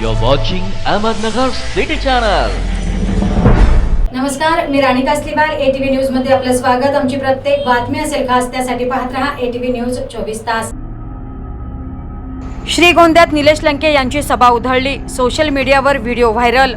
You're watching Ahmednagar City Channel. नमस्कार मी राणी कासलीवार ATV न्यूजमध्ये आपलं स्वागत. आमची प्रत्येक बातमी असेल खास त्यासाठी पाहत रहा एटीव्ही न्यूज चोवीस तास. श्रीगोंद्यात निलेश लंके यांची सभा उधळली. सोशल मीडियावर व्हिडिओ व्हायरल.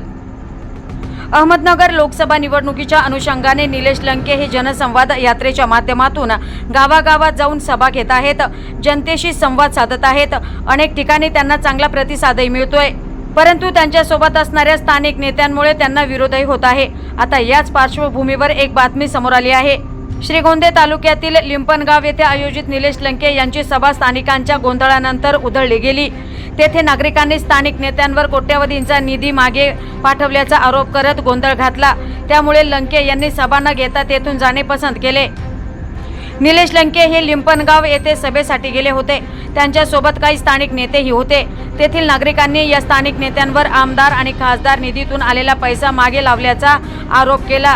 अहमदनगर लोकसभा निवडणुकीच्या अनुषंगाने निलेश लंके हे जनसंवाद यात्रेच्या माध्यमातून गावागावात जाऊन सभा घेत आहेत. जनतेशी संवाद साधत आहेत. अनेक ठिकाणी त्यांना चांगला प्रतिसादही मिळतोय. परंतु त्यांच्यासोबत असणाऱ्या स्थानिक नेत्यांमुळे त्यांना विरोधही होत आहे. आता याच पार्श्वभूमीवर एक बातमी समोर आली आहे. श्रीगोंदे तालुक्यातील लिंपणगाव येथे आयोजित निलेश लंके यांची सभा स्थानिकांच्या गोंधळानंतर उधळली गेली. तेथे नागरिकांनी स्थानिक नेत्यांवर कोट्यवधींचा निधी मागे पाठवल्याचा आरोप करत गोंधळ घातला. त्यामुळे लंके यांनी सभा न घेता तेथून जाणे पसंत केले. निलेश लंके हे लिंपणगाव येथे सभेसाठी गेले होते. त्यांच्यासोबत काही स्थानिक नेतेही होते. तेथील नागरिकांनी या स्थानिक नेत्यांवर आमदार आणि खासदार निधीतून आलेला पैसा मागे लावल्याचा आरोप केला.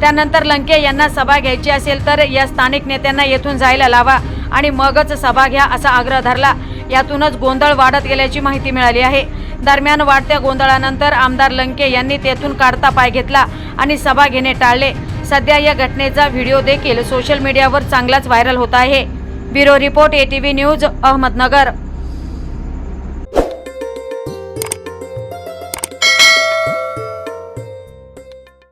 त्यानंतर लंके यांना सभा घ्यायची असेल तर या स्थानिक नेत्यांना येथून जायला लावा आणि मगच सभा घ्या असा आग्रह धरला. यातूनच गोंधळ वाढत गेल्याची माहिती मिळाली आहे. दरम्यान वाढत्या गोंधळानंतर आमदार लंके यांनी तेथून काढता पाय घेतला आणि सभा घेणे टाळले. सध्या या घटनेचा व्हिडिओ देखील सोशल मीडियावर चांगलाच व्हायरल होत आहे. Bureau report ATV news Ahmednagar.